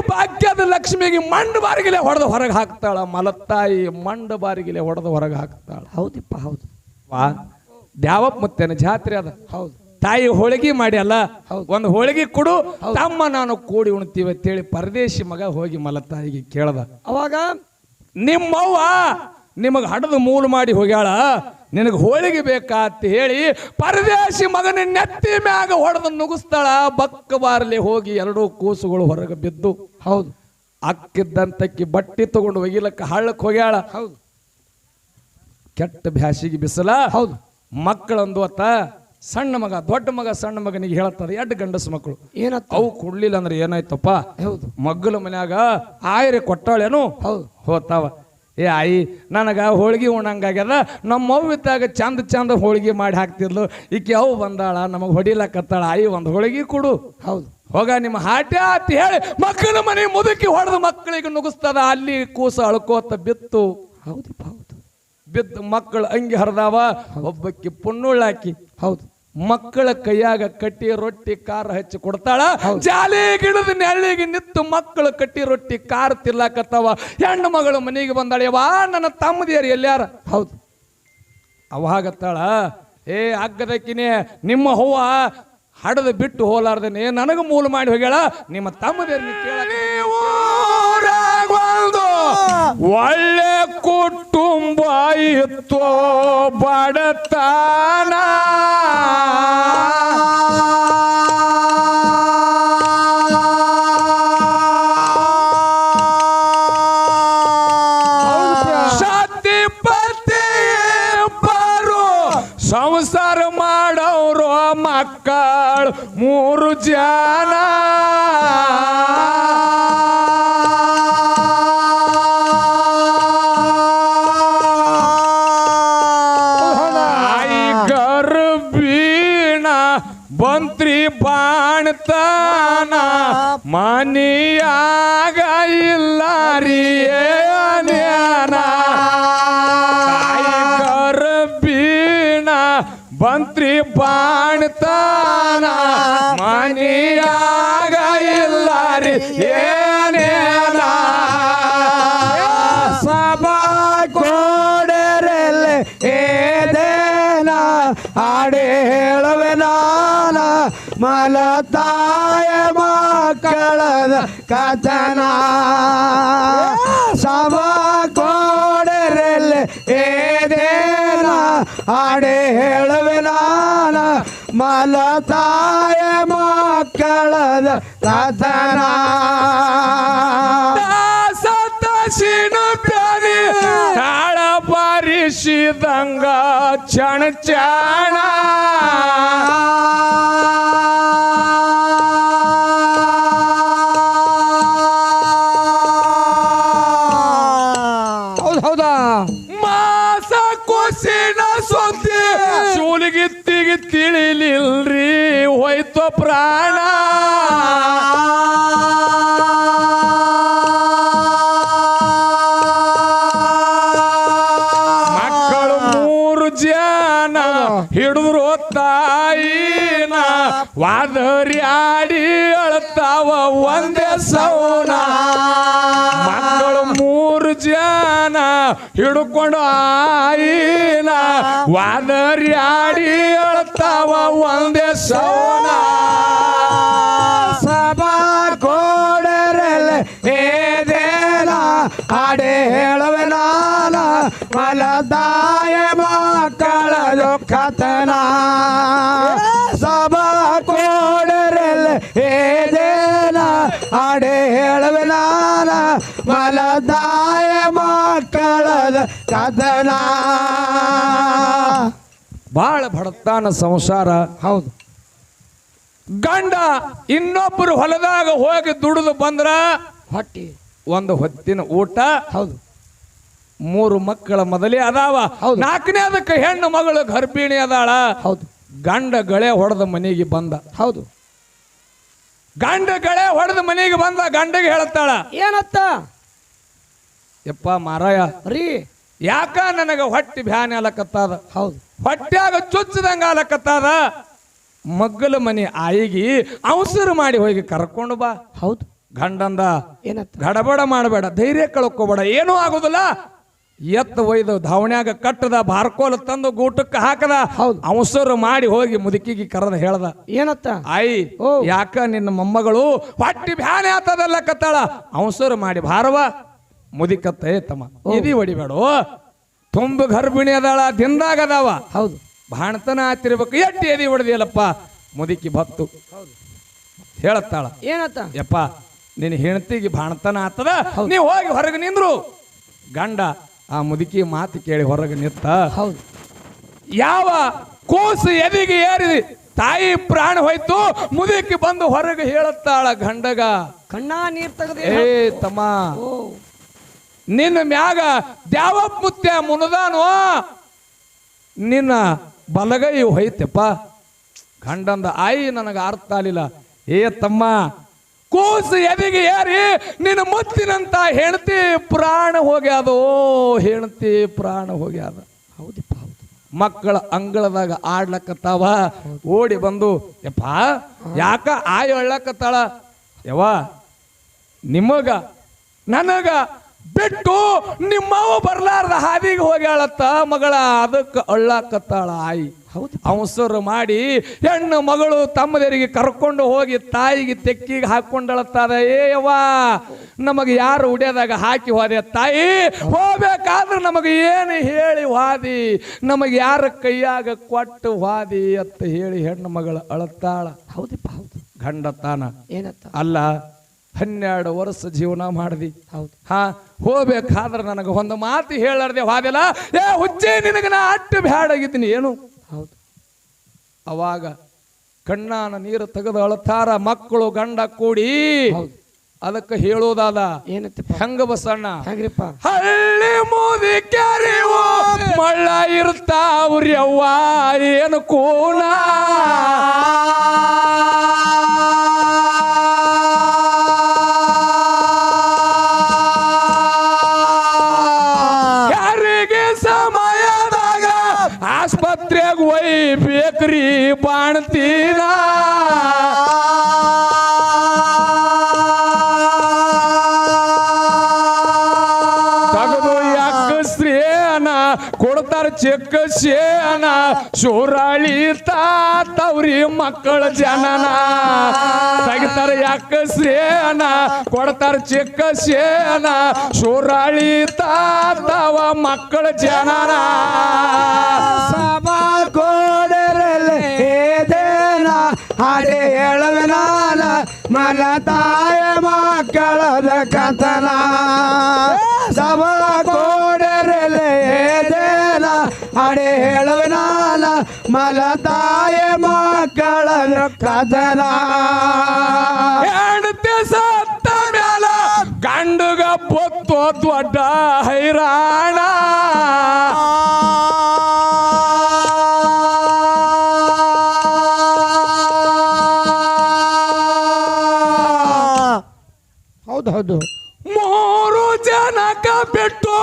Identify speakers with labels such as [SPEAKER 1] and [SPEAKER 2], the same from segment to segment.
[SPEAKER 1] ಭಾಗ್ಯದ ಲಕ್ಷ್ಮಿಗೆ ಮಂಡ ಬಾರಿಗಿಲೆ ಹೊಡೆದು ಹೊರಗೆ ಹಾಕ್ತಾಳ. ಮಲತ್ತಾಯಿ ಮಂಡ ಬಾರಿಗಿಲೆ ಹೊಡೆದು ಹೊರಗೆ ಹಾಕ್ತಾಳ.
[SPEAKER 2] ಹೌದಿಪ್ಪ ಹೌದು.
[SPEAKER 1] ವಾ ದ್ಯಾವಪ್ಪ ಮುತ್ತೇನ ಜಾತ್ರೆ ಅದ.
[SPEAKER 2] ಹೌದು.
[SPEAKER 1] ತಾಯಿ ಹೋಳಿಗೆ ಮಾಡಿ ಅಲ್ಲ ಒಂದು ಹೋಳಿಗೆ ಕೊಡು ತಮ್ಮ ನಾನು ಕೂಡಿ ಉಣ್ತೀವಿ ಅಂತೇಳಿ ಪರದೇಶಿ ಮಗ ಹೋಗಿ ಮಲತ್ತಾಯಿಗೆ ಕೇಳ್ದ.
[SPEAKER 2] ಅವಾಗ
[SPEAKER 1] ನಿಮ್ಮವ್ವ ನಿಮಗೆ ಹಡದು ಮೂಲು ಮಾಡಿ ಹೋಗ್ಯಾಳ? ನಿನಗೆ ಹೋಳಿಗೆ ಬೇಕಾ ಅಂತ ಹೇಳಿ ಪರದೇಶಿ ಮಗನ ನೆತ್ತಿ ಮ್ಯಾಗ ಹೊಡೆದು ನುಗ್ಗಿಸ್ತಾಳ ಬಕ್ಕ ಬಾರ್ಲಿ ಹೋಗಿ ಎರಡೂ ಕೂಸುಗಳು ಹೊರಗೆ ಬಿದ್ದು
[SPEAKER 2] ಹೌದು.
[SPEAKER 1] ಅಕ್ಕಿದ್ದಂತಕ್ಕಿ ಬಟ್ಟಿ ತಗೊಂಡು ಒಗಿಲಕ್ಕ ಹಳ್ಳಕ್ಕೆ ಹೋಗ್ಯಾಳ.
[SPEAKER 2] ಹೌದು.
[SPEAKER 1] ಕೆಟ್ಟ ಬ್ಯಾಸಿಗೆ ಬಿಸಿಲ.
[SPEAKER 2] ಹೌದು.
[SPEAKER 1] ಮಕ್ಕಳಂದು ಅತ್ತ ಸಣ್ಣ ಮಗ ದೊಡ್ಡ ಮಗ ಸಣ್ಣ ಮಗನಿಗೆ ಹೇಳತ್ತದ ಎರಡು ಗಂಡಸು ಮಕ್ಕಳು.
[SPEAKER 2] ಏನ
[SPEAKER 1] ಅವು ಕೊಡ್ಲಿಲ್ಲ ಅಂದ್ರೆ ಏನಾಯ್ತಪ್ಪ?
[SPEAKER 2] ಹೌದು.
[SPEAKER 1] ಮಗ್ಗಲ ಮನ್ಯಾಗ ಆಯ್ರೆ ಕೊಟ್ಟಾಳೇನು?
[SPEAKER 2] ಹೌದು.
[SPEAKER 1] ಹೋತಾವ. ಏ ಆಯಿ ನನಗ ಹೋಳಿಗೆ ಉಣ್ಣಂಗಾಗ್ಯದ ನಮ್ಮ ಅವ್ವ ಇದ್ದಾಗ ಚಂದ ಚಂದ ಹೋಳಿಗೆ ಮಾಡಿ ಹಾಕ್ತಿದ್ಲು. ಈಕೆ ಅವು ಬಂದಾಳ ನಮಗೆ ಹೊಡಿಲಕ್ಕತ್ತಾಳ ಆಯಿ ಒಂದು ಹೋಳಿಗೆ ಕೊಡು.
[SPEAKER 2] ಹೌದು.
[SPEAKER 1] ಹೋಗ ನಿಮ್ಮ ಹಾಟೆ ಅಂತ ಹೇಳಿ ಮಕ್ಕಳ ಮನೆ ಮುದುಕಿ ಹೊಡೆದು ಮಕ್ಕಳಿಗೆ ನುಗ್ಗಿಸ್ತದ ಅಲ್ಲಿ ಕೂಸ ಅಳ್ಕೋತ ಬಿತ್ತು.
[SPEAKER 2] ಹೌದು ಹೌದು.
[SPEAKER 1] ಬಿದ್ದು ಮಕ್ಕಳು ಅಂಗಿ ಹರಿದಾವ. ಒಬ್ಬಕ್ಕೆ ಪುಣ್ಣುಳ್ಳಾಕಿ.
[SPEAKER 2] ಹೌದು.
[SPEAKER 1] ಮಕ್ಕಳ ಕೈಯಾಗ ಕಟ್ಟಿ ರೊಟ್ಟಿ ಕಾರ್ ಹಚ್ಚಿ ಕೊಡ್ತಾಳ. ಜಾಲಿ ಗಿಡದ ನೆಳ್ಳಿಗೆ ನಿಂತು ಮಕ್ಕಳು ಕಟ್ಟಿ ರೊಟ್ಟಿ ಕಾರ್ ತಿರ್ಲಾಕತ್ತಾವ. ಹೆಣ್ಣು ಮಗಳು ಮನೆಗೆ ಬಂದಾಳೆ ವಾ ನನ್ನ ತಮ್ಮದಿಯರು ಎಲ್ಲಾರ
[SPEAKER 2] ಹೌದು.
[SPEAKER 1] ಅವಾಗತ್ತಾಳ ಏ ಅಗ್ಗದಕ್ಕಿನೇ ನಿಮ್ಮ ಹೂವ ಹಡದು ಬಿಟ್ಟು ಹೋಲಾರ್ದೇನೆ ನನಗ ಮೂಲ ಮಾಡಿ ಹೋಗ್ಯಾಳ ನಿಮ್ಮ ತಮ್ಮದೇರಿ ಕೇಳ ಒಳ್ಳೆ ಕುಟುಂಬ ಇತ್ತು ಬಡತನ. ರೀ ಏನೇನ
[SPEAKER 2] ಸಭಾ ಕೋಡರಲ್ಲಿ ಏದೇನ ನಾನ ಮಲತಾಯ ಮಕ್ಕಳದ ಕಥನ. ಸಭಾ ಕೋಡರಲ್ಲಿ ಏದೇನ ಹೇಳುವೆ ನಾನ ಮಲತಾಯ ಮಕ್ಕಳದ ಕಥನ
[SPEAKER 1] ಸತಸಿನ ಪ್ಯಾನಿ ತಾಳ ಬಾರಿಸಿದಂಗ ಚಣ ಚಣ ವಾದರ್ಯಾಡಿ ಅಳ್ತಾವ ಒಂದೇ ಸೌನ. ಮಕ್ಕಳು ಮೂರು ಜನ ಹಿಡ್ಕೊಂಡು ಆಯಿನ. ವಾದರ್ಯಾಡಿ ಅಳ್ತಾವ ಒಂದೇ ಸೌನ.
[SPEAKER 2] ಸಭಾ ಕೋಡರಲ್ಲ ಏದೇನ? ಹಾಡೆ ಹೇಳವೆ ನಾನ. ಮಲದಾಯ ಮಕ್ಕಳ ಕಥನ ಸಭಾ ಕೋಡರಲ್ಲ ಏದೇನ? ಆಡೆ ಹೇಳುವೆ ನಾನ. ಮಲದಾಯ ಮಕ್ಕಳದ ಕಥನ
[SPEAKER 1] ಬಾಳ ಬಡತಾನ ಸಂಸಾರ.
[SPEAKER 2] ಹೌದು.
[SPEAKER 1] ಗಂಡ ಇನ್ನೊಬ್ಬರು ಹೊಲದಾಗ ಹೋಗಿ ದುಡಿದು ಬಂದ್ರ
[SPEAKER 2] ಹೊಟ್ಟಿ.
[SPEAKER 1] ಒಂದು ಹೊತ್ತಿನ ಊಟ.
[SPEAKER 2] ಹೌದು.
[SPEAKER 1] ಮೂರು ಮಕ್ಕಳ ಮೊದಲೇ ಅದಾವ. ನಾಲ್ಕನೇ ಅದಕ್ಕೆ ಹೆಣ್ಣು ಮಗಳು ಗರ್ಭಿಣಿ ಅದಾಳ.
[SPEAKER 2] ಹೌದು.
[SPEAKER 1] ಗಂಡ ಗಳೆ ಹೊಡೆದ ಮನೆಗೆ ಬಂದ.
[SPEAKER 2] ಹೌದು.
[SPEAKER 1] ಗಂಡ ಗಳೆ ಹೊಡೆದ ಮನೆಗೆ ಬಂದ ಗಂಡಗೆ ಹೇಳ್ತಾಳ
[SPEAKER 2] ಏನತ್ತ?
[SPEAKER 1] ಯಪ್ಪ ಮಾರಾಯ.
[SPEAKER 2] ರೀ.
[SPEAKER 1] ಯಾಕ ನನಗ ಹೊಟ್ಟಿ ಬ್ಯಾನೆ ಅಲಕತ್ತಾದ
[SPEAKER 2] ಹೌದು.
[SPEAKER 1] ಹೊಟ್ಟ್ಯಾಗ ಚುಚ್ಚದಂಗ ಅಲಕತ್ತಾದ ಮಗ್ಗಲ ಮನೆ ಆಯಿಗಿ ಅವಸರ ಮಾಡಿ ಹೋಗಿ ಕರ್ಕೊಂಡು ಬಾ.
[SPEAKER 2] ಹೌದು.
[SPEAKER 1] ಗಂಡಂದ
[SPEAKER 2] ಏನತ್ತ?
[SPEAKER 1] ಗಡಬಡ ಮಾಡಬೇಡ ಧೈರ್ಯ ಕಳ್ಕೋಬೇಡ ಏನೂ ಆಗುದಿಲ್ಲ. ಎತ್ತ ಒಯ್ದು ಧಾವಣ್ಯಾಗ ಕಟ್ಟದ ಬಾರ್ಕೋಲ್ ತಂದು ಗೂಟಕ್ಕೆ ಹಾಕದ
[SPEAKER 2] ಹೌದು.
[SPEAKER 1] ಅವಸರು ಮಾಡಿ ಹೋಗಿ ಮುದುಕಿಗೆ ಕರೆದ ಹೇಳ್ದ.
[SPEAKER 2] ಏನತ್ತ?
[SPEAKER 1] ಆಯಿ
[SPEAKER 2] ಓ.
[SPEAKER 1] ಯಾಕ ನಿನ್ನ ಮೊಮ್ಮಗಳು ಹೊಟ್ಟಿ ಬ್ಯಾನೆ ಆತದಲ್ಲ ಕತ್ತಾಳ? ಅವಸರು ಮಾಡಿ ಭಾರವ ಮುದಿಕತ್ತ ಏ ತಮ್ಮ ಇದಿ ಹೊಡಿಬೇಡು. ತುಂಬ ಗರ್ಭಿಣಿ ಅದಾಳ ದಿಂದಾಗ ಅದಾವ.
[SPEAKER 2] ಹೌದು.
[SPEAKER 1] ಬಾಣತನ ಆತಿರ್ಬೇಕು ಎಟ್ಟಿ ಎದಿ ಹೊಡೆದಿಯಲ್ಲಪ್ಪ? ಮುದುಕಿ ಭತ್ತು ಹೇಳತ್ತಾಳ
[SPEAKER 2] ಏನತ್ತ?
[SPEAKER 1] ಯಪ್ಪ ನಿನ್ನ ಹೆಣತಿಗೆ ಬಾಣತನ ಆತದ ನೀ ಹೋಗಿ ಹೊರಗೆ ನಿಂದ್ರು. ಗಂಡ ಆ ಮುದುಕಿ ಮಾತು ಕೇಳಿ ಹೊರಗೆ ನಿತ್ತ
[SPEAKER 2] ಹೌದು.
[SPEAKER 1] ಯಾವ ಕೂಸು ಎದಿಗೆ ಏರಿ ತಾಯಿ ಪ್ರಾಣ ಹೋಯ್ತು ಮುದುಕಿ ಬಂದು ಹೊರಗೆ ಹೇಳುತ್ತಾಳ ಗಂಡಗ.
[SPEAKER 2] ಕಣ್ಣ ನೀರ್ ತೆಗೆದು
[SPEAKER 1] ಏ ತಮ್ಮ. ನಿನ್ನ ಮ್ಯಾಗ ದ್ಯಾವಪ್ಪ ಮುತ್ಯ ಮುನದಾನು? ನಿನ್ನ ಬಲಗೈ ಹೋಯ್ತಪ್ಪ. ಗಂಡಂದ ಆಯಿ ನನಗೆ ಅರ್ಥ ಆಗಲಿಲ್ಲ. ಏ ತಮ್ಮ ಕೂಸು ಎದಿಗೆ ಏರಿ ನಿನ್ನ ಮುತ್ತಿನಂತ ಹೆಣತಿ ಪ್ರಾಣ ಹೋಗ್ಯಾದೋ ಹೆಣತಿ ಪ್ರಾಣ ಹೋಗ್ಯಾದ
[SPEAKER 2] ಹೌದಪ್ಪ ಹೌದು.
[SPEAKER 1] ಮಕ್ಕಳ ಅಂಗಳದಾಗ ಆಡ್ಲಕತ್ತಾವ ಓಡಿ ಬಂದು ಯಪ್ಪ ಯಾಕ ಆಯ್ ಹೇಳಕತ್ತಾಳ ಯವ್ವ ನಿಮಗ ನನಗ ಬಿಟ್ಟು ನಿಮ್ಮವ ಬರ್ಲಾರ್ದ ಹಾದಿಗೆ ಹೋಗ್ಯಾಳತ್ತ ಮಗಳ ಅದಕ್ಕೆ ಅಳ್ಳಾಕತ್ತಾಳ ಆಯಿ.
[SPEAKER 2] ಹೌದು.
[SPEAKER 1] ಅವಸರು ಮಾಡಿ ಹೆಣ್ಣು ಮಗಳು ತಮ್ಮದರಿಗೆ ಕರ್ಕೊಂಡು ಹೋಗಿ ತಾಯಿಗೆ ತೆಕ್ಕಿಗೆ ಹಾಕೊಂಡಳತ್ತಾರ ಏಯವ್ವ ನಮಗೆ ಯಾರು ಉಡ್ಯದಾಗ ಹಾಕಿ ಹೋದೆ ತಾಯಿ? ಹೋಗ್ಬೇಕಾದ್ರೆ ನಮಗೆ ಏನು ಹೇಳಿ ವಾದಿ? ನಮಗೆ ಯಾರ ಕೈಯಾಗ ಕೊಟ್ಟು ವಾದಿ ಅಂತ ಹೇಳಿ ಹೆಣ್ಣು ಮಗಳು ಅಳತ್ತಾಳ.
[SPEAKER 2] ಹೌದಪ್ಪ ಹೌದು.
[SPEAKER 1] ಗಂಡ ತಾನ
[SPEAKER 2] ಏನತ್ತ?
[SPEAKER 1] ಅಲ್ಲ ಹನ್ನೆರಡು ವರ್ಷ ಜೀವನ ಮಾಡ್ದಿ.
[SPEAKER 2] ಹೌದು.
[SPEAKER 1] ಹಾ ಹೋಗ್ಬೇಕಾದ್ರೆ ನನಗೆ ಒಂದು ಮಾತು ಹೇಳಾರ್ದೆ ಹೋದಿಲ್ಲ ಏ ಹುಚ್ಚೆ ನಿನಗೆ ನಾ ಅಟ್ಟು ಬ್ಯಾಡಾಗಿದ್ದೀನಿ. ಏನು?
[SPEAKER 2] ಹೌದು.
[SPEAKER 1] ಅವಾಗ ಕಣ್ಣಾನ ನೀರು ತೆಗೆದು ಅಳತಾರ ಮಕ್ಕಳು ಗಂಡ ಕೂಡಿ.
[SPEAKER 2] ಹೌದು.
[SPEAKER 1] ಅದಕ್ಕೆ ಹೇಳೋದಾದ
[SPEAKER 2] ಏನತ್ತೆ
[SPEAKER 1] ಹೆಂಗ ಬಸಣ್ಣ
[SPEAKER 2] ಹೆಂಗ್ರಿಪ್ಪ?
[SPEAKER 1] ಹಳ್ಳಿ ಮೋದಿ ಕ್ಯಾರಿವು ಮಳ್ಳ ಇರ್ತಾವ್ರಿ ಅವ್ವ ಏನು ಕೂನ? ಶೋರಾಳಿ ತಾತವ್ರಿ ಮಕ್ಕಳ ಜನನ. ತೆಗಿತಾರ ಯಾಕ ಸೇನ? ಕೊಡ್ತಾರ ಚಿಕ್ಕ ಸೇನ. ಶೋರಾಳಿ ತವ ಮಕ್ಕಳ ಜನನ.
[SPEAKER 2] ಸಭಾ ಕೋಡರಲ್ಲಿ ಏದೇನ ಹೇಳವೆ ನಾನ ಮನ ತಾಯ ಮಕ್ಕಳದ ಕಥನ. ಸಭಾ ಕೋಡರಲ್ಲಿ ಏದೇನ ಹಾಡೆ ಹೇಳುವೆ ನಾನ ಮನ ತಾಯ ಮಕ್ಕಳದ ಕಥನ
[SPEAKER 1] ಹೆಂಡತಿ ಸತ್ತ ಮೇಲ ಗಂಡುಗ ಬೊತ್ತು ದೊಡ್ಡ ಹೈರಾಣ.
[SPEAKER 2] ಹೌದು ಹೌದು.
[SPEAKER 1] ಜನಕ ಬಿಟ್ಟು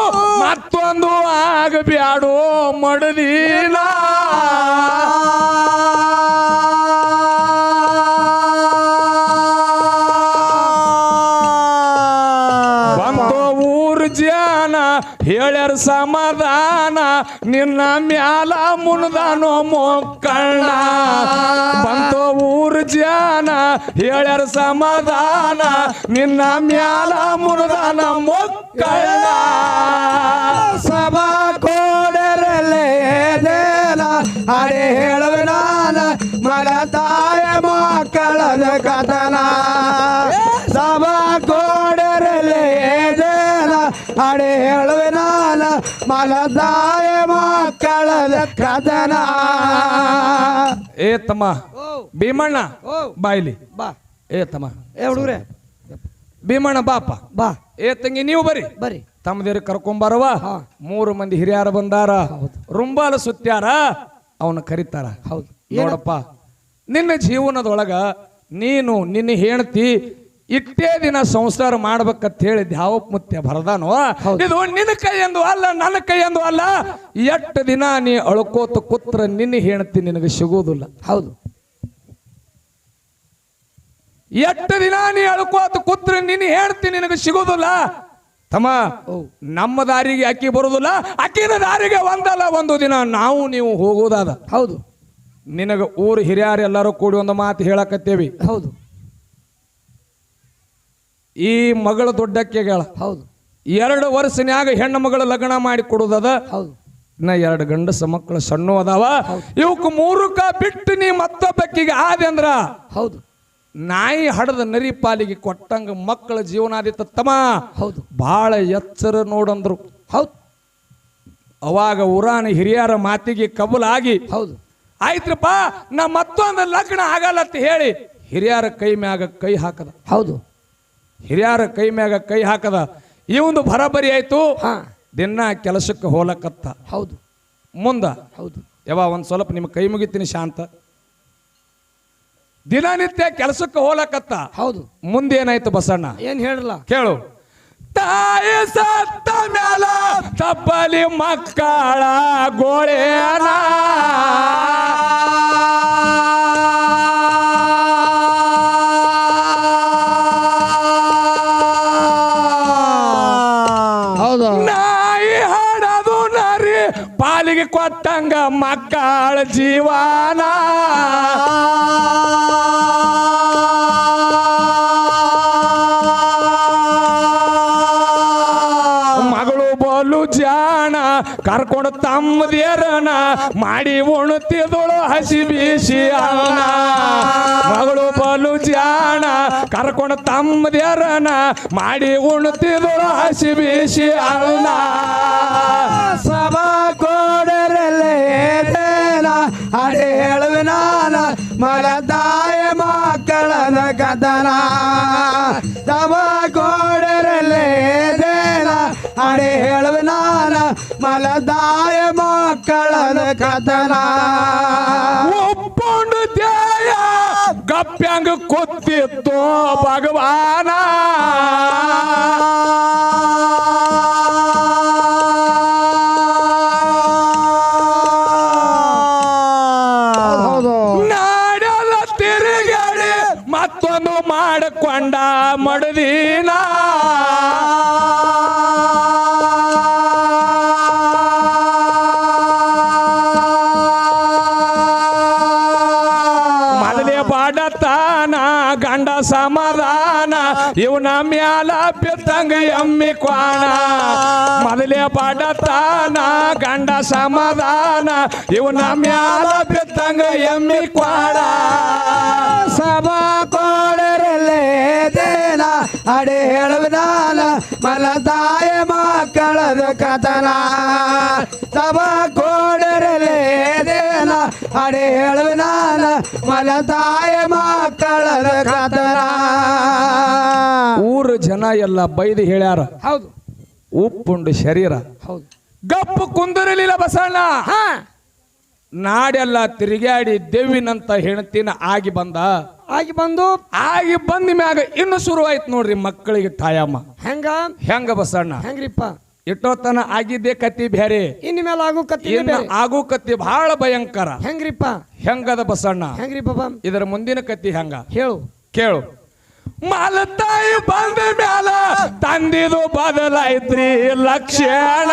[SPEAKER 1] ಮತ್ತೊಂದು ಆಗಬ್ಯಾಡೋ ಜನ, ಹೇಳ್ಯಾರ ಸಮಾಧಾನ, ನಿನ್ನ ಮ್ಯಾಲ ಮುನ್ದಾನೋ ಮೊಕ್ಕಣ್ಣ ಬಂತೋ ಊರ್ ಜಾನ, ಹೇಳ್ಯಾರ ಸಮಾಧಾನ, ನಿನ್ನ ಮ್ಯಾಲ ಮುನ್ದಾನ ಮೊಕ್ಕಣ್ಣ
[SPEAKER 2] ಸಭಾ ಕೋಡರಲ್ಲೇ ಅರೆ ಹೇಳುವೆ ನಾನ ಮನ ತಾಯ ಮಕ್ಕಳದ ಕಥನ ಸಭಾ ಕೋಡರಲ್ಲೇ ಅರೆ ಹೇಳುವೆ ನಾನ ಮನ ತಾಯ ಮಕ್ಕಳದ ಕಥನ
[SPEAKER 1] ಏ ತಮ್ಮ ಭೀಮಣ್ಣ ಬಾಯ್ಲಿ.
[SPEAKER 2] ಬಾ.
[SPEAKER 1] ಏ ತಮ್ಮ.
[SPEAKER 2] ಏ ಹುಡುಗ್ರೆ
[SPEAKER 1] ಭೀಮಣ್ಣ ಬಾಪ.
[SPEAKER 2] ಬಾ.
[SPEAKER 1] ಏ ತಂಗಿ ನೀವು ಬರ್ರಿ
[SPEAKER 2] ಬರ್ರಿ
[SPEAKER 1] ತಮ್ಮದೇರಿ ಕರ್ಕೊಂಬಾರವ
[SPEAKER 2] ಹಾ.
[SPEAKER 1] ಮೂರು ಮಂದಿ ಹಿರಿಯರ ಬಂದಾರ.
[SPEAKER 2] ಹೌದು.
[SPEAKER 1] ರುಂಬಾಲ ಸುತ್ಯಾರ ಅವನ ಕರೀತಾರ.
[SPEAKER 2] ಹೌದು.
[SPEAKER 1] ನೋಡಪ್ಪ ನಿನ್ನ ಜೀವನದೊಳಗ ನೀನು ನಿನ್ನ ಹೆಂಡತಿ ಇಟ್ಟೇ ದಿನ ಸಂಸಾರ ಮಾಡ್ಬೇಕಂತ ಹೇಳಿ ಯಾವ ಮುತ್ಯ ಬರದಾನೋ. ಇದು ನಿನ್ನ ಕೈಯಂದು ಅಲ್ಲ ನನ್ನ ಕೈಯಂದು ಅಲ್ಲ. ಎಷ್ಟು ದಿನ ನೀ ಅಳ್ಕೋತ ಕೂತ್ರ ನಿನ್ನ ಹೆಂಡತಿ ನಿನಗೆ ಸಿಗೋದಿಲ್ಲ
[SPEAKER 2] ಹೌದು.
[SPEAKER 1] ಎಷ್ಟು ದಿನ ನೀ ಅಳ್ಕೋತ ಕೂತ್ರೆ ನೀನು ಹೇಳ್ತಿ ನಿನಗೆ ಸಿಗೋದಿಲ್ಲ? ತಮ್ಮ ನಮ್ಮ ದಾರಿಗೆ ಅಕ್ಕಿ ಬರುದಿಲ್ಲ ಅಕ್ಕಿನ ದಾರಿಗೆ ಒಂದಲ್ಲ ಒಂದು ದಿನ ನಾವು ನೀವು ಹೋಗೋದಾದ.
[SPEAKER 2] ಹೌದು.
[SPEAKER 1] ನಿನಗೆ ಊರು ಹಿರಿಯರು ಎಲ್ಲರೂ ಕೂಡಿ ಒಂದು ಮಾತು ಹೇಳಕತ್ತೇವಿ.
[SPEAKER 2] ಹೌದು.
[SPEAKER 1] ಈ ಮಗಳ ದೊಡ್ಡಕ್ಕೆಗಳ
[SPEAKER 2] ಹೌದು.
[SPEAKER 1] ಎರಡು ವರ್ಷನ್ಯಾಗ ಹೆಣ್ಣು ಮಗಳ ಲಗ್ನ ಮಾಡಿ ಕೊಡುದದ.
[SPEAKER 2] ಹೌದು.
[SPEAKER 1] ಇನ್ನ ಎರಡು ಗಂಡಸ ಮಕ್ಕಳು ಸಣ್ಣ ಅದಾವ. ಇವಕ್ಕೆ ಮೂರಕ್ಕ ಬಿಟ್ಟು ನೀ ಮತ್ತೊಬ್ಬಕ್ಕಿಗೆ ಆದೆ ಅಂದ್ರ?
[SPEAKER 2] ಹೌದು.
[SPEAKER 1] ನಾಯಿ ಹಡದ ನರಿ ಪಾಲಿಗೆ ಕೊಟ್ಟಂಗ ಮಕ್ಕಳ ಜೀವನಾದಿತ್ತ ತಮ್ಮ.
[SPEAKER 2] ಹೌದು.
[SPEAKER 1] ಬಹಳ ಎಚ್ಚರ ನೋಡಂದ್ರು.
[SPEAKER 2] ಹೌದು.
[SPEAKER 1] ಅವಾಗ ಊರಾನ ಹಿರಿಯರ ಮಾತಿಗೆ ಕಬಲಾಗಿ
[SPEAKER 2] ಹೌದು.
[SPEAKER 1] ಆಯ್ತ್ರಪ್ಪ ನಾ ಮತ್ತೊಂದು ಲಗ್ನ ಆಗಲ್ಲ ಅಂತ ಹೇಳಿ ಹಿರಿಯರ ಕೈ ಮ್ಯಾಗ ಕೈ ಹಾಕದ.
[SPEAKER 2] ಹೌದು.
[SPEAKER 1] ಹಿರಿಯರ ಕೈ ಮ್ಯಾಗ ಕೈ ಹಾಕದ. ಈ ಒಂದು ಬರಬರಿ ಆಯ್ತು.
[SPEAKER 2] ಹಾ.
[SPEAKER 1] ದಿನ ಕೆಲಸಕ್ಕೆ ಹೋಲಕತ್ತ.
[SPEAKER 2] ಹೌದು.
[SPEAKER 1] ಮುಂದ.
[SPEAKER 2] ಹೌದು.
[SPEAKER 1] ಯಾವ ಒಂದು ಸ್ವಲ್ಪ ನಿಮ್ಮ ಕೈ ಮುಗಿತೀನಿ ಶಾಂತ. ದಿನನಿತ್ಯ ಕೆಲಸಕ್ಕೆ ಹೋಲಕತ್ತ
[SPEAKER 2] ಹೌದು.
[SPEAKER 1] ಮುಂದೇನಾಯ್ತು ಬಸಣ್ಣ?
[SPEAKER 2] ಏನ್ ಹೇಳಲ್ಲ
[SPEAKER 1] ಕೇಳು. ತಾಯಿ ಸತ್ತ ಮ್ಯಾಲ ತಪ್ಪಲಿ ಮಕ್ಕಳ ಗೋಳೆನ. ಪಾಲಿಗೆ ಕೊಟ್ಟಂಗ ಮಕ್ಕಳ ಜೀವನ. ಕರ್ಕೊಂಡು ತಮ್ಮದೇರನ ಮಾಡಿ ಉಣುತ್ತಿದಳು ಹಸಿ ಬೀಸಿ ಅವನ. ಮಗಳು ಬಲು ಜಾಣ ಕರ್ಕೊಂಡು ತಮ್ಮದೇರನ ಮಾಡಿ ಉಣುತ್ತಿದಳು ಹಸಿ ಬೀಸಿ ಅವನ.
[SPEAKER 2] ಸಭಾ ಕೋಡರಲ್ಲೇ ಅಡೆ ಹೇಳುವೆ ನಾನ ಮಕ್ಕಳದ ಕದನ ಸಭಾ ಕೋಡರಲ್ಲೇ ಅಡೆ ಹೇಳುವೆ ನಾನ ಮಲದಾಯ ಮಕ್ಕಳದ ಕಥನ
[SPEAKER 1] ಒಪ್ಪೊಂಡು ಧ್ಯಾಯ ಗಪ್ಪ್ಯಾಂಗ ಕೊತ್ತಿತ್ತು ಭಗವಾನ. ಇವನ ಮ್ಯಾಲ ಬಿದ್ದಂಗ ಎಮ್ಮಿ ಕ್ವಾಡ.
[SPEAKER 2] ಸಭಾ ಕೋಡರಲ್ಲೇ ದೇನ ಅಡೆ ಹೇಳುವುದಾನ. ಮಲತಾಯ ಮಕ್ಕಳದ ಕಥನ. ಸಭಾ ಕೋಡರಲ್ಲೇ ದೇನ ಅಡೆ ಹೇಳುವುದಾನ. ಮಲತಾಯ ಮಕ್ಕಳದ ಕಥನ.
[SPEAKER 1] ಊರು ಜನ ಎಲ್ಲ ಬೈದು ಹೇಳ್ಯಾರ.
[SPEAKER 2] ಹೌದು.
[SPEAKER 1] ಉಪ್ಪುಂಡು ಶರೀರ.
[SPEAKER 2] ಹೌದು.
[SPEAKER 1] ಗಪ್ಪು ಕುಂದಿರಲಿಲ್ಲ ಬಸಣ್ಣ
[SPEAKER 2] ಹಾ.
[SPEAKER 1] ನಾಡೆಲ್ಲ ತಿರುಗಾಡಿ ದೇವಿನಂತ ಹೆಣತಿನ ಆಗಿ ಬಂದ.
[SPEAKER 2] ಆಗಿ ಬಂದು?
[SPEAKER 1] ಆಗಿ ಬಂದ ಮ್ಯಾಗ ಇನ್ನು ಶುರುವಾಯ್ತು ನೋಡ್ರಿ ಮಕ್ಕಳಿಗೆ ತಾಯಮ್ಮ.
[SPEAKER 2] ಹೆಂಗ?
[SPEAKER 1] ಹೆಂಗ ಬಸಣ್ಣ?
[SPEAKER 2] ಹೆಂಗ್ರಿಪ್ಪ?
[SPEAKER 1] ಇಟ್ಟೋತನ ಆಗಿದ್ದೆ ಕತ್ತಿ ಬೇರೆ
[SPEAKER 2] ಇನ್ ಮೇಲೆ ಆಗು ಕತ್ತಿ
[SPEAKER 1] ಇನ್ನು ಆಗು ಕತ್ತಿ ಬಹಳ ಭಯಂಕರ.
[SPEAKER 2] ಹೆಂಗ್ರಿಪ್ಪ?
[SPEAKER 1] ಹೆಂಗದ ಬಸಣ್ಣ?
[SPEAKER 2] ಹೆಂಗ್ರಿ ಬಾಬಾ
[SPEAKER 1] ಇದರ ಮುಂದಿನ ಕತ್ತಿ ಹೆಂಗ?
[SPEAKER 2] ಹೇಳು.
[SPEAKER 1] ಕೇಳು. ಮಾಲತಾಯಿ ಬಂದ ಮ್ಯಾಲ ತಂದಿದು ಬದಲಾಯ್ತ್ರಿ ಲಕ್ಷಣ.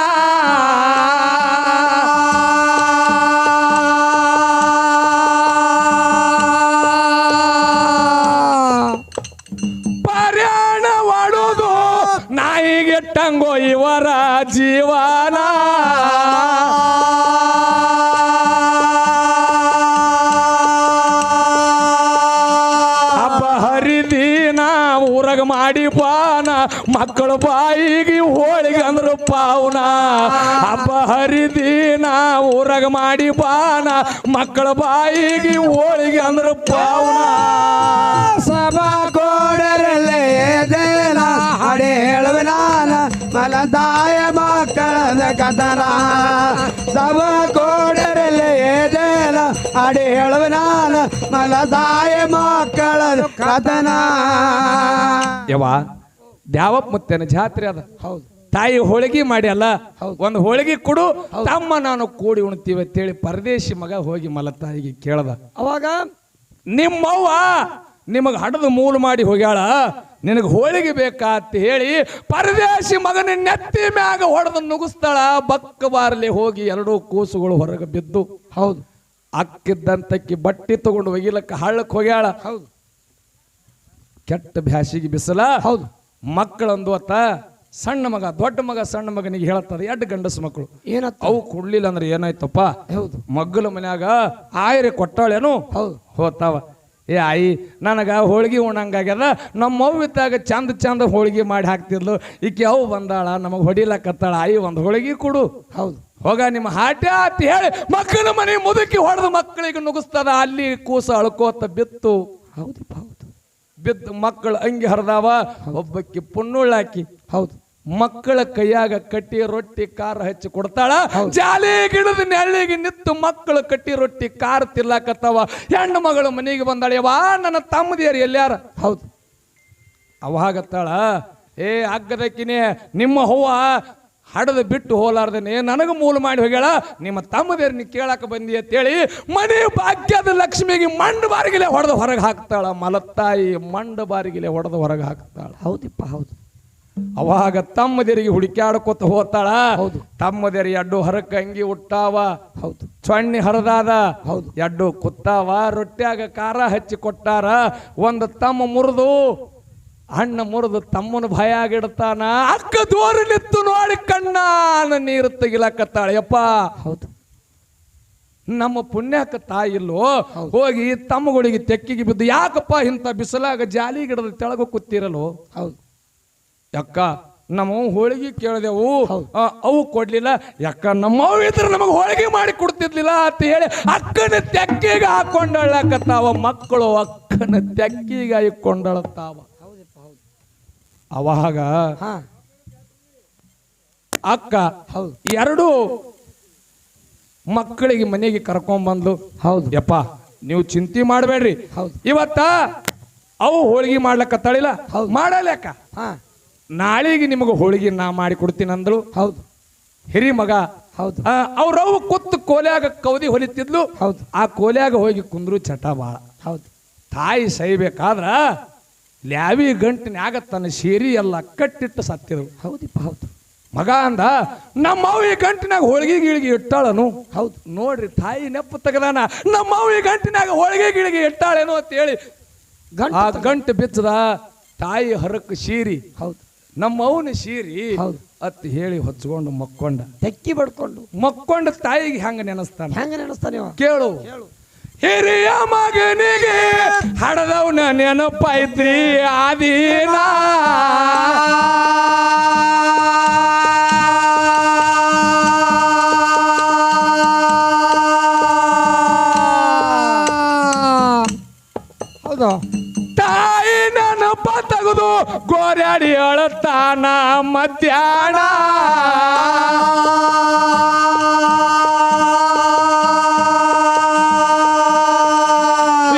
[SPEAKER 1] ಇವರ ಜೀವನ ಹರಿದಿನ ಊರಾಗ ಮಾಡಿ ಮಕ್ಕಳ ಬಾಯಿಗೆ ಹೋಳಿಗೆ ಅಂದ್ರು ಪಾವನ. ಹಬ್ಬ ಹರಿದಿನ ಊರಾಗ ಮಾಡಿ ಪಾನ, ಮಕ್ಕಳ ಬಾಯಿಗೆ ಹೋಳಿಗೆ ಅಂದ್ರು
[SPEAKER 2] ಸಭಾ ಕೋಡರಲ್ಲೇ ದೇನ ಅಡೆ ಹೇಳುವೆ ನಾನು ಮಲತಾಯ ಮಕ್ಕಳ ಕಥನ
[SPEAKER 1] ಯವ ದ್ಯಾವಪ್ಪ ಮುತ್ತೇನ ಜಾತ್ರೆ ಅದ.
[SPEAKER 2] ಹೌದು.
[SPEAKER 1] ತಾಯಿ ಹೋಳಿಗೆ ಮಾಡಿ ಅಲ್ಲ
[SPEAKER 2] ಹೌದು.
[SPEAKER 1] ಒಂದು ಹೋಳಿಗೆ ಕೊಡು ತಮ್ಮ ನಾನು ಕೂಡಿ ಉಣ್ತೀವಿ ಅಂತೇಳಿ ಪರದೇಶಿ ಮಗ ಹೋಗಿ ಮಲ ತಾಯಿಗೆ ಕೇಳದ.
[SPEAKER 2] ಅವಾಗ?
[SPEAKER 1] ನಿಮ್ಮವ್ವ ನಿಮಗೆ ಹಡದು ಮೂಲ ಮಾಡಿ ಹೋಗ್ಯಾಳ. ನಿನಗೆ ಹೋಳಿಗೆ ಬೇಕಾ ಅಂತ ಹೇಳಿ ಪರದೇಶಿ ಮಗನ ನೆತ್ತಿ ಮ್ಯಾಗ ಹೊಡೆದು ನುಗ್ಗಿಸ್ತಾಳ. ಬಕ್ಕ ಬಾರಲಿ ಹೋಗಿ ಎರಡೂ ಕೂಸುಗಳು ಹೊರಗೆ ಬಿದ್ದು.
[SPEAKER 2] ಹೌದು.
[SPEAKER 1] ಅಕ್ಕಿದ್ದಂತಕ್ಕಿ ಬಟ್ಟಿ ತಗೊಂಡು ಒಗಿಲಕ್ಕ ಹಳ್ಳಕ್ಕೆ ಹೋಗ್ಯಾಳ.
[SPEAKER 2] ಹೌದು.
[SPEAKER 1] ಕೆಟ್ಟ ಬ್ಯಾಸಿಗೆ ಬಿಸಿಲ.
[SPEAKER 2] ಹೌದು.
[SPEAKER 1] ಮಕ್ಕಳಂದು ಅತ್ತ ಸಣ್ಣ ಮಗ ದೊಡ್ಡ ಮಗ ಸಣ್ಣ ಮಗನಿಗೆ ಹೇಳತ್ತದ ಎಡ್ ಗಂಡಸು ಮಕ್ಕಳು.
[SPEAKER 2] ಏನತ್ತ?
[SPEAKER 1] ಅವು ಕೊಡ್ಲಿಲ್ಲ ಅಂದ್ರೆ ಏನಾಯ್ತಪ್ಪ?
[SPEAKER 2] ಹೌದು.
[SPEAKER 1] ಮಗ್ಗಲ ಮನ್ಯಾಗ ಆಯ್ರಿ ಕೊಟ್ಟಾಳೇನು?
[SPEAKER 2] ಹೌದು.
[SPEAKER 1] ಹೋತಾವ. ಏ ಆಯಿ ನನಗೆ ಹೋಳಿಗೆ ಉಣ್ಣಂಗಾಗ್ಯದ ನಮ್ಮ ಅವ್ವ ಇದ್ದಾಗ ಚಂದ ಚಂದ ಹೋಳಿಗೆ ಮಾಡಿ ಹಾಕ್ತಿದ್ಲು. ಈಕೆ ಅವು ಬಂದಾಳ ನಮಗೆ ಹೊಡಿಲಕ್ಕತ್ತಾಳ ಆಯಿ ಒಂದು ಹೋಳಿಗೆ ಕೊಡು.
[SPEAKER 2] ಹೌದು.
[SPEAKER 1] ಹೋಗ ನಿಮ್ಮ ಹಾಟ್ಯ ಅಂತ ಹೇಳಿ. ಮಕ್ಕಳ ಮನೆ ಮುದುಕಿ ಹೊಡೆದು ಮಕ್ಕಳಿಗೆ ನುಗಿಸ್ತದ. ಅಲ್ಲಿ ಕೂಸ ಅಳ್ಕೋತ ಬಿತ್ತು.
[SPEAKER 2] ಹೌದು ಹೌದು.
[SPEAKER 1] ಬಿದ್ದು ಮಕ್ಕಳು ಅಂಗಿ ಹರಿದಾವ. ಒಬ್ಬಕ್ಕಿ ಪುಣ್ಣುಳ್ಳಾಕಿ.
[SPEAKER 2] ಹೌದು.
[SPEAKER 1] ಮಕ್ಕಳ ಕೈಯಾಗ ಕಟ್ಟಿ ರೊಟ್ಟಿ ಕಾರ್ ಹಚ್ಚಿ ಕೊಡ್ತಾಳ. ಜಾಲಿ ಗಿಡದ ನೆಳ್ಳಿಗೆ ನಿತ್ತು ಮಕ್ಕಳು ಕಟ್ಟಿ ರೊಟ್ಟಿ ಕಾರ್ ತಿರ್ಲಾಕತ್ತಾವ. ಹೆಣ್ಣು ಮಗಳು ಮನೆಗೆ ಬಂದಾಳೆ ವಾ ನನ್ನ ತಮ್ಮದಿಯರು ಎಲ್ಲಾರ
[SPEAKER 2] ಹೌದು.
[SPEAKER 1] ಅವಾಗತ್ತಾಳ ಏ ಅಗ್ಗದಕ್ಕಿನೇ ನಿಮ್ಮ ಹೂವ ಹಡದು ಬಿಟ್ಟು ಹೋಲಾರ್ದೇನೆ ನನಗೆ ಮೂಲ ಮಾಡಿ ಹೋಗ್ಯಾಳ. ನಿಮ್ಮ ತಮ್ಮದೇರ್ ನೀ ಕೇಳಕ್ಕೆ ಬಂದಿ ಅಂತೇಳಿ ಮನೆ ಭಾಗ್ಯದ ಲಕ್ಷ್ಮಿಗೆ ಮಂಡ ಬಾರಿಗಿಲೆ ಹೊಡೆದು ಹೊರಗೆ ಹಾಕ್ತಾಳ. ಮಲತ್ತಾಯಿ ಮಂಡ ಬಾರಿಗಿಲೆ ಹೊಡೆದು ಹೊರಗೆ ಹಾಕ್ತಾಳ.
[SPEAKER 2] ಹೌದಿಪ್ಪ ಹೌದು.
[SPEAKER 1] ಅವಾಗ ತಮ್ಮದಿರಿಗೆ ಹುಡುಕ್ಯಾಡ್ಕೊತ ಹೋತಾಳ.
[SPEAKER 2] ಹೌದು.
[SPEAKER 1] ತಮ್ಮದಿರಿ ಎಡ್ಡು ಹರಕ ಅಂಗಿ ಉಟ್ಟಾವ.
[SPEAKER 2] ಹೌದು.
[SPEAKER 1] ಚೊಣ್ಣಿ ಹರದಾದ
[SPEAKER 2] ಹೌದು.
[SPEAKER 1] ಎಡ್ಡು ಕುತ್ತಾವ. ರೊಟ್ಟ್ಯಾಗ ಖಾರ ಹಚ್ಚಿ ಕೊಟ್ಟಾರ. ಒಂದು ತಮ್ಮ ಮುರಿದು ಅಣ್ಣ ಮುರಿದು ತಮ್ಮನ ಭಯ ಆಗಿಡ್ತಾನ. ಅಕ್ಕ ದೂರ ನಿತ್ತು ನೋಡಿ ಕಣ್ಣಾನ ನೀರು ತೆಗಿಲಕತ್ತಾಳ. ಯಪ್ಪ
[SPEAKER 2] ಹೌದು.
[SPEAKER 1] ನಮ್ಮ ಪುಣ್ಯಕ್ಕ ತಾಯಿಲ್ಲೋ ಹೋಗಿ ತಮ್ಮಗಳಿಗೆ ತೆಕ್ಕಿಗೆ ಬಿದ್ದು ಯಾಕಪ್ಪ ಇಂಥ ಬಿಸಿಲಾಗ ಜಾಲಿ ಗಿಡದ ತೆಳಗ ಕೂತಿರಲು?
[SPEAKER 2] ಹೌದು.
[SPEAKER 1] ಯಾಕ ನಮ್ಮ ಹೋಳಿಗೆ ಕೇಳಿದೆವು. ಅವು ಕೊಡ್ಲಿಲ್ಲ. ಯಾಕ ನಮ್ಮವ್ ಇದ್ರೆ ನಮಗೆ ಹೋಳಿಗೆ ಮಾಡಿ ಕೊಡ್ತಿದ್ಲಿಲ್ಲ ಅಂತ ಹೇಳಿ ಅಕ್ಕನ ತೆಕ್ಕಿಗ ಹಾಕೊಂಡಳಕತ್ತಾವ. ಮಕ್ಕಳು ಅಕ್ಕನ ತೆಕ್ಕಿಗ ಇಕ್ಕೊಂಡಳತ್ತಾವ
[SPEAKER 2] ಹೌದಪ್ಪ ಹೌದು.
[SPEAKER 1] ಅವಾಗ
[SPEAKER 2] ಹಾ.
[SPEAKER 1] ಅಕ್ಕ
[SPEAKER 2] ಹೌದು.
[SPEAKER 1] ಎರಡು ಮಕ್ಕಳಿಗೆ ಮನೆಗೆ ಕರ್ಕೊಂಡ್ಬಂದು
[SPEAKER 2] ಹೌದು.
[SPEAKER 1] ಯಪ್ಪ ನೀವು ಚಿಂತೆ ಮಾಡಬೇಡ್ರಿ.
[SPEAKER 2] ಹೌದು.
[SPEAKER 1] ಇವತ್ತ ಅವು ಹೋಳಿಗೆ ಮಾಡ್ಲಕತ್ತಾಳಿಲ್ಲ
[SPEAKER 2] ಹೌದು.
[SPEAKER 1] ಅಕ್ಕ
[SPEAKER 2] ಹಾ.
[SPEAKER 1] ನಾಳೆಗೆ ನಿಮಗೆ ಹೋಳಿಗೆ ನಾ ಮಾಡಿ ಕೊಡ್ತೀನಿ ಅಂದ್ರು
[SPEAKER 2] ಹೌದು.
[SPEAKER 1] ಹಿರಿ ಮಗ
[SPEAKER 2] ಹೌದು.
[SPEAKER 1] ಅವ್ರವ್ ಕೊತ್ತು ಕೋಲ್ಯಾಗ ಕೌದಿ ಹೊಲಿತಿದ್ಲು.
[SPEAKER 2] ಹೌದು.
[SPEAKER 1] ಆ ಕೋಲ್ಯಾಗ ಹೋಗಿ ಕುಂದ್ರು ಚಟ ಬಾಳ.
[SPEAKER 2] ಹೌದು.
[SPEAKER 1] ತಾಯಿ ಸೈಬೇಕಾದ್ರ ಲ್ಯಾವಿ ಗಂಟಿನ್ಯಾಗ ತನ್ನ ಸೀರಿ ಎಲ್ಲ ಕಟ್ಟಿಟ್ಟು ಸತ್ತಿದ್ರು
[SPEAKER 2] ಹೌದಿಪ್ಪ ಹೌದು.
[SPEAKER 1] ಮಗ ಅಂದ ನಮ್ಮವ್ ಈ ಗಂಟಿನಾಗ ಹೋಳಿಗೆ ಗಿಳಿಗೆ ಇಟ್ಟಾಳನು?
[SPEAKER 2] ಹೌದು.
[SPEAKER 1] ನೋಡ್ರಿ ತಾಯಿ ನೆಪ್ಪ ತೆಗದಾನ ನಮ್ಮವ್ ಈ ಗಂಟಿನಾಗ ಹೋಳಿಗೆ ಗಿಳಿಗೆ ಇಟ್ಟಾಳೇನು ಅಂತ ಹೇಳಿ.
[SPEAKER 2] ಗಂಟು
[SPEAKER 1] ಬಿಚ್ಚದ ತಾಯಿ ಹರಕ್ ಸೀರಿ
[SPEAKER 2] ಹೌದು.
[SPEAKER 1] ನಮ್ಮವನ ಸೀರಿ
[SPEAKER 2] ಹೌದು.
[SPEAKER 1] ಅತ್ ಹೇಳಿ ಹೊಚ್ಕೊಂಡು ಮಕ್ಕೊಂಡ.
[SPEAKER 2] ತೆಕ್ಕಿ ಬಡ್ಕೊಂಡು.
[SPEAKER 1] ಮಕ್ಕೊಂಡ ತಾಯಿಗೆ ಹೆಂಗ ನೆನಸ್ತಾನ?
[SPEAKER 2] ಹೆಂಗ ನೆನಸ್ತಾನೆ?
[SPEAKER 1] ಕೇಳು. ಹಿರಿಯ ಮಗನಿಗೆ ಹಡದವನ ನೆನಪೈತ್ರಿ ಆದೀನ.
[SPEAKER 2] ಹೌದು?
[SPEAKER 1] ತಾಯಿ ನೆನಪ ತೆಗೆದು ಗೋರ್ಯಾಡಿ ಅಳತಾನ ಮಧ್ಯಾಹ್ನ.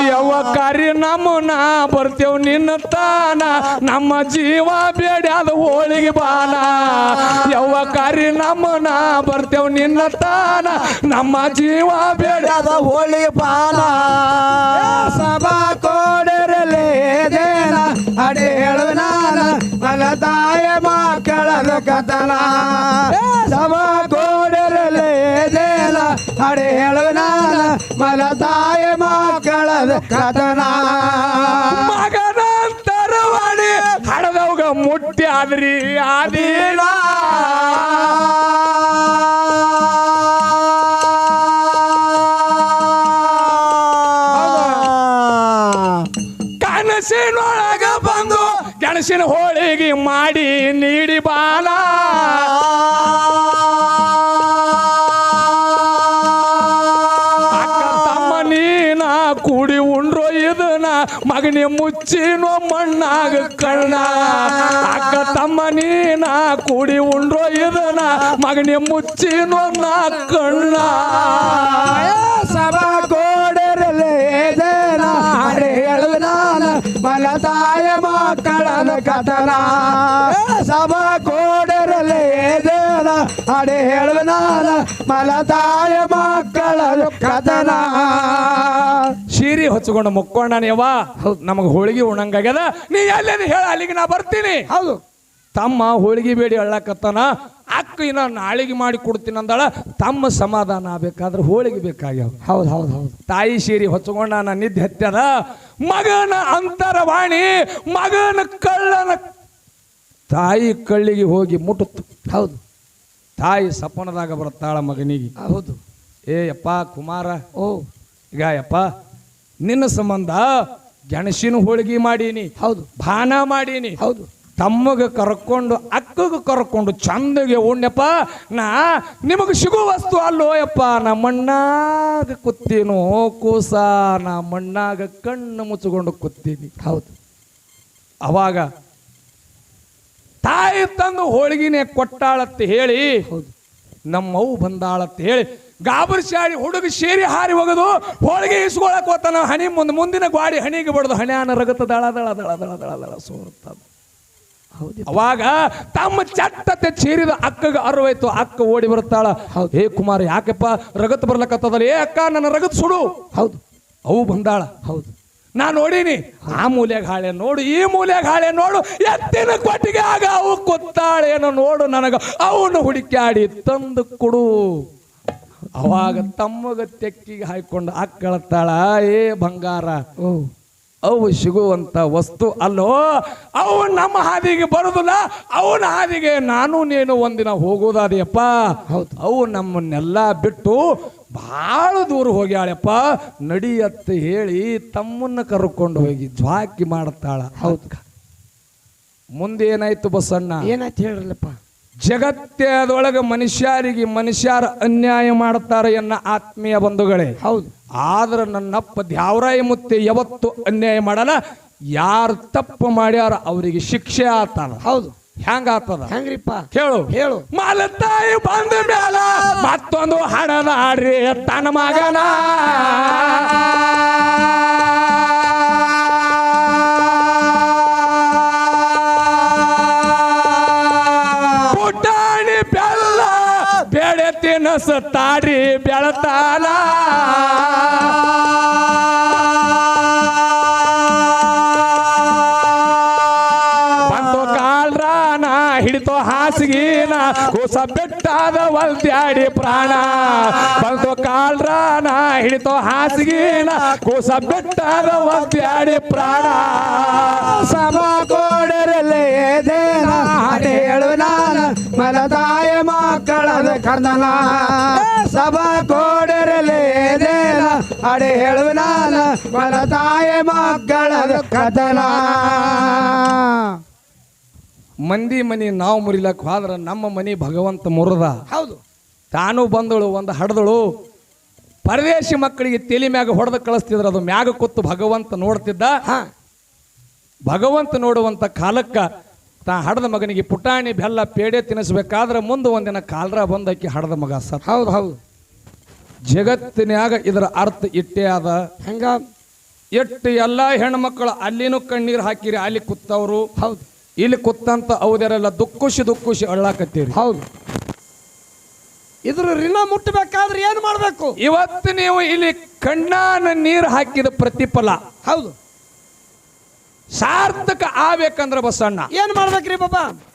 [SPEAKER 1] ಯವ್ವ ಕಾರ್ಯ ನಮ್ಮನ ಬರ್ತೇವ್ ನಿನ್ನ ತಾನ, ನಮ್ಮ ಜೀವ ಬೇಡ್ಯಾದ ಹೋಳಿಗೆ ಬಾನ. ಯಾವ ಕಾರ್ಯ ನಮ್ಮನ ಬರ್ತೇವ್ ನಿನ್ನ ತಾನ, ನಮ್ಮ ಜೀವ ಬೇಡ್ಯಾದ
[SPEAKER 2] ಹೋಳಿಗೆ ಬಾನ. ಸಭಾ ಕೋಡಿರಲಿ ದೇನ ಅಡಿ ಹೇಳುವ ನಾನ ಮನ ತಾಯ ಮಕ್ಕಳದ ಕಥನ ಸಭಾ ಕೋಡಿರಲಿ ದೇನ ಅಡಿ ಹೇಳುವ ನಾನ ಮನ ತಾಯ ಮಕ್ಕಳದ ಕಥನ
[SPEAKER 1] ಮಗನ ತರವಾಣಿ ಹಡದವ್ಗ ಮುಟ್ಟಿ ಆದ್ರಿ ಆದೀನ ಗೆಣಸಿನ ಹೋಳಿಗೆ ಮಾಡಿ ನೀಡಿ ಬಾಲ. ಅಕ್ಕ ತಮ್ಮ ನೀನ ಕೂಡಿ ಉಂಡ್ರೋ ಇದನ್ನ ಮಗನಿ ಮುಚ್ಚಿನೋ ಮಣ್ಣಾಗ ಕಣ್ಣ. ಅಕ್ಕ ತಮ್ಮ ನೀನ ಕೂಡಿ ಉಂಡ್ರೋ ಇದನ್ನ ಮಗನಿ ಮುಚ್ಚಿನೋ ನಾ ಕಣ್ಣ.
[SPEAKER 2] ಸಭಾ ಕೋಡಿರಲಿ ದೇನ ಮಕ್ಕಳದ ಕಥನ ಸಭಾ ಕೋಡಿರಲಿ ದೇನ ಅಡೆ ಹೇಳುವೆ ನಾನ ಮಲತಾಯ ಮಕ್ಕಳ ಕಥನ
[SPEAKER 1] ಸೀರಿ ಹೊಚ್ಕೊಂಡು ಮುಕ್ಕೊಂಡ ಯವ್ವ ನಮಗ ಹೋಳಿಗೆ ಉಣಂಗಾಗ್ಯದ ನೀ ಎಲ್ಲೇನು ಹೇಳ ಅಲ್ಲಿಗೆ ನಾ ಬರ್ತೀನಿ.
[SPEAKER 2] ಹೌದು.
[SPEAKER 1] ತಮ್ಮ ಹೋಳಿಗೆ ಬೇಡಿ ಅಳ್ಳಕತ್ತಾನ ಅಕ್ಕ ಇನ್ನ ನಾಳಿಗೆ ಮಾಡಿ ಕೊಡ್ತೀನಿ ಅಂದಾಳ ತಮ್ಮ ಸಮಾಧಾನ ಆಗ್ಬೇಕಾದ್ರೆ ಹೋಳಿಗೆ ಬೇಕಾಗ್ಯಾವ.
[SPEAKER 2] ಹೌದು ಹೌದು ಹೌದು.
[SPEAKER 1] ತಾಯಿ ಸೇರಿ ಹೊಚ್ಕೊಂಡ ನಾನು ನಿದ್ದೆ ಹತ್ಯದ ಮಗನ ಅಂತರವಾಣಿ ಮಗನ ಕಳ್ಳನ ತಾಯಿ ಕಳ್ಳಿಗೆ ಹೋಗಿ ಮುಟ್ಟುತ್ತು.
[SPEAKER 2] ಹೌದು.
[SPEAKER 1] ತಾಯಿ ಸಪನದಾಗ ಬರ್ತಾಳ ಮಗನಿಗೆ.
[SPEAKER 2] ಹೌದು.
[SPEAKER 1] ಏ ಯಪ್ಪ ಕುಮಾರ.
[SPEAKER 2] ಓ.
[SPEAKER 1] ಈಗ ಯಪ್ಪ ನಿನ್ನ ಸಂಬಂಧ ಗೆಣಸಿನ ಹೋಳಿಗೆ ಮಾಡೀನಿ.
[SPEAKER 2] ಹೌದು.
[SPEAKER 1] ಭಾನ ಮಾಡೀನಿ.
[SPEAKER 2] ಹೌದು.
[SPEAKER 1] ತಮ್ಮಗ ಕರ್ಕೊಂಡು ಅಕ್ಕಗೆ ಕರ್ಕೊಂಡು ಚಂದಗೆ ಉಣ್ಣಪ್ಪ ನಾ ನಿಮಗೆ ಸಿಗೋ ವಸ್ತು ಅಲ್ಲೋ ಯಪ್ಪ ನಮ್ಮಣ್ಣಾಗ ಮಣ್ಣಾಗ ಕೂತೀನೋ. ಕೂಸ ನಾ ಮಣ್ಣಾಗ ಕಣ್ಣು ಮುಚ್ಚಿಕೊಂಡು ಕೂತೀನಿ.
[SPEAKER 2] ಹೌದು.
[SPEAKER 1] ಅವಾಗ ತಾಯಿ ತಂದು ಹೋಳಿಗಿನೇ ಕೊಟ್ಟಾಳತ್ತೆ ಹೇಳಿ
[SPEAKER 2] ಹೌದು.
[SPEAKER 1] ನಮ್ಮವು ಬಂದಾಳತ್ತೆ ಹೇಳಿ ಗಾಬರಿಸಾಡಿ ಹುಡುಗ ಸೇರಿ ಹಾರಿ ಹೋಗೋದು ಹೋಳಿಗೆ ಇಸ್ಕೊಳಕ್ ಹೋತಾನ ಹಣಿ ಮುಂದೆ ಮುಂದಿನ ಗಾಡಿ ಹಣಿಗೆ ಬಡ್ದು ಹಣ್ಯಾನ ರಗತ ದಳ ದಳ ದಳ ದಳ ದಳ ದಳ ಸೋರುತ್ತದ.
[SPEAKER 2] ಹೌದು
[SPEAKER 1] ಅವಾಗ ತಮ್ಮ ಚಟ್ಟತೆ ಚೀರಿದ ಅಕ್ಕಗ ಅರ್ವಾಯ್ತು. ಅಕ್ಕ ಓಡಿ
[SPEAKER 2] ಬರುತ್ತಾಳ.
[SPEAKER 1] ಹೇ ಕುಮಾರ ಯಾಕಪ್ಪ ರಗತ್ ಬರ್ಲಕತ್ತದಲ್ಲ? ಏ ಅಕ್ಕ ನನ್ನ ರಗತ್ ಸುಡು.
[SPEAKER 2] ಹೌದು.
[SPEAKER 1] ಅವು ಬಂದಾಳ.
[SPEAKER 2] ಹೌದು.
[SPEAKER 1] ನಾ ನೋಡೀನಿ. ಆ ಮೂಲೆಗೆ ಹಾಳೆ ನೋಡು ಈ ಮೂಲೆಗೆ ಹಾಳೆ ನೋಡು. ಎತ್ತಿನ ಕೊಟ್ಟಿಗೆ ಆಗ ಅವು ಕೊತ್ತಾಳೇನೋ ನೋಡು ನನಗ. ಅವನು ಹುಡುಕ್ಯಾಡಿ ತಂದು ಕೊಡು. ಅವಾಗ ತಮ್ಮಗ ತೆಕ್ಕಿಗೆ ಹಾಕೊಂಡು ಅಕ್ಕಳತ್ತಾಳ ಏ ಬಂಗಾರ
[SPEAKER 2] ಓ.
[SPEAKER 1] ಅವು ಸಿಗುವಂಥ ವಸ್ತು ಅಲ್ಲೋ ಅವು ನಮ್ಮ ಹಾದಿಗೆ ಬರುದಿಲ್ಲ ಅವನ ಹಾದಿಗೆ ನಾನು ನೀನು ಒಂದಿನ ಹೋಗೋದಾದೆಯಪ್ಪ
[SPEAKER 2] ಹೌದು.
[SPEAKER 1] ಅವು ನಮ್ಮನ್ನೆಲ್ಲ ಬಿಟ್ಟು ಬಹಳ ದೂರ ಹೋಗ್ಯಾಳಪ್ಪ. ನಡಿಯತ್ತ ಹೇಳಿ ತಮ್ಮನ್ನ ಕರ್ಕೊಂಡು ಹೋಗಿ ಜ್ವಾಕಿ ಮಾಡುತ್ತಾಳ
[SPEAKER 2] ಹೌದು.
[SPEAKER 1] ಮುಂದೆ ಏನಾಯ್ತು ಬಸಣ್ಣ?
[SPEAKER 2] ಏನಾಯ್ತು ಹೇಳ್ರಲ್ಲಪ್ಪ?
[SPEAKER 1] ಜಗತ್ತದೊಳಗೆ ಮನುಷ್ಯರಿಗೆ ಮನುಷ್ಯರ ಅನ್ಯಾಯ ಮಾಡ್ತಾರೆ ಎನ್ನ ಆತ್ಮೀಯ ಬಂಧುಗಳೇ.
[SPEAKER 2] ಹೌದು.
[SPEAKER 1] ಆದ್ರೆ ನನ್ನಪ್ಪ ದ್ಯಾವರಾಯ ಮುತ್ತೆ ಯಾವತ್ತು ಅನ್ಯಾಯ ಮಾಡಲ್ಲ. ಯಾರು ತಪ್ಪು ಮಾಡ್ಯಾರ ಅವರಿಗೆ ಶಿಕ್ಷೆ ಆತದ.
[SPEAKER 2] ಹೌದು.
[SPEAKER 1] ಹೆಂಗ ಆತದ?
[SPEAKER 2] ಹೆಂಗ್ರಿಪ್ಪ
[SPEAKER 1] ಹೇಳು.
[SPEAKER 2] ಹೇಳು
[SPEAKER 1] ಮಾಲತಾಯಿ ಬಂದ ಮ್ಯಾಲ ಮತ್ತೊಂದು ಹಣದ ಆಡ್ರಿ ತನ್ನ ಮಗನ. ಹಿಡಿತು ಹಾಸಿಗೆನ ಕೂಸ ಬೆಟ್ಟಾದ ಒಲ್ದ್ಯಾಡಿ ಪ್ರಾಣ. ಬಂದು ಕಾಲ್ರಾನ ಹಿಡಿತೋ ಹಾಸಿಗೆನ ಕೂಸ ಬೆಟ್ಟಾದ ಒಲ್ದ್ಯಾಡಿ ಪ್ರಾಣ.
[SPEAKER 2] ಸಮ ಕೋಡರಲ್ಲೇ ಹೇಳು ನಾನ, ಮಲದಾಯ ಮಕ್ಕಳದ ಕರ್ದನ ಸಭ ಕೋಡರಲ್ಲೇ ದೇನ ಅಡೆ ಹೇಳು ನಾನ, ಮಲದಾಯ ಮಕ್ಕಳದ ಕಥನ
[SPEAKER 1] ಮಂದಿ ಮನಿ ನಾವು ಮುರಿಲಕ್ ಹೋದ್ರೆ ನಮ್ಮ ಮನಿ ಭಗವಂತ ಮುರದ.
[SPEAKER 2] ಹೌದು.
[SPEAKER 1] ತಾನು ಬಂದಳು ಒಂದು ಹಡ್ದಳು. ಪರದೇಶಿ ಮಕ್ಕಳಿಗೆ ತಲೆ ಮ್ಯಾಗ ಹೊಡೆದು ಕಳಿಸ್ತಿದ್ರು ಅದು ಮ್ಯಾಗ ಕೂತು ಭಗವಂತ ನೋಡ್ತಿದ್ದ.
[SPEAKER 2] ಹಾ.
[SPEAKER 1] ಭಗವಂತ ನೋಡುವಂತ ಕಾಲಕ್ಕೆ ತಾ ಹಡದ ಮಗನಿಗೆ ಪುಟಾಣಿ ಬೆಲ್ಲ ಪೇಡೆ ತಿನ್ನಿಸ್ಬೇಕಾದ್ರೆ ಮುಂದೆ ಒಂದಿನ ಕಾಲ್ರ ಬಂದಕ್ಕೆ ಹಡದ ಮಗ ಸರ್
[SPEAKER 2] ಹೌದು ಹೌದು.
[SPEAKER 1] ಜಗತ್ತಿನ್ಯಾಗ ಇದರ ಅರ್ಥ ಇಟ್ಟೇ ಅದ
[SPEAKER 2] ಹೆಂಗ?
[SPEAKER 1] ಎಟ್ಟು ಎಲ್ಲ ಹೆಣ್ಮಕ್ಳು ಅಲ್ಲಿನೂ ಕಣ್ಣೀರು ಹಾಕಿರಿ ಅಲ್ಲಿ ಕೂತವ್ರು.
[SPEAKER 2] ಹೌದು.
[SPEAKER 1] ಇಲ್ಲಿ ಕುತ್ತಂತ ಅವದರೆಲ್ಲ ದುಕ್ಕುಶಿ ದುಕ್ಕುಶಿ ಅಳ್ಳಾಕತ್ತೀರಿ.
[SPEAKER 2] ಹೌದು. ಇದ್ರ ಋಣ ಮುಟ್ಟಬೇಕಾದ್ರೆ ಏನು ಮಾಡಬೇಕು?
[SPEAKER 1] ಇವತ್ತು ನೀವು ಇಲ್ಲಿ ಕಣ್ಣಾನ ನೀರು ಹಾಕಿದ ಪ್ರತಿಫಲ.
[SPEAKER 2] ಹೌದು.
[SPEAKER 1] ಸಾರ್ಥಕ ಆಗ್ಬೇಕಂದ್ರ ಬಸಣ್ಣ.
[SPEAKER 2] ಏನು ಮಾಡ್ಬೇಕ್ರಿ ಬಾಬಾ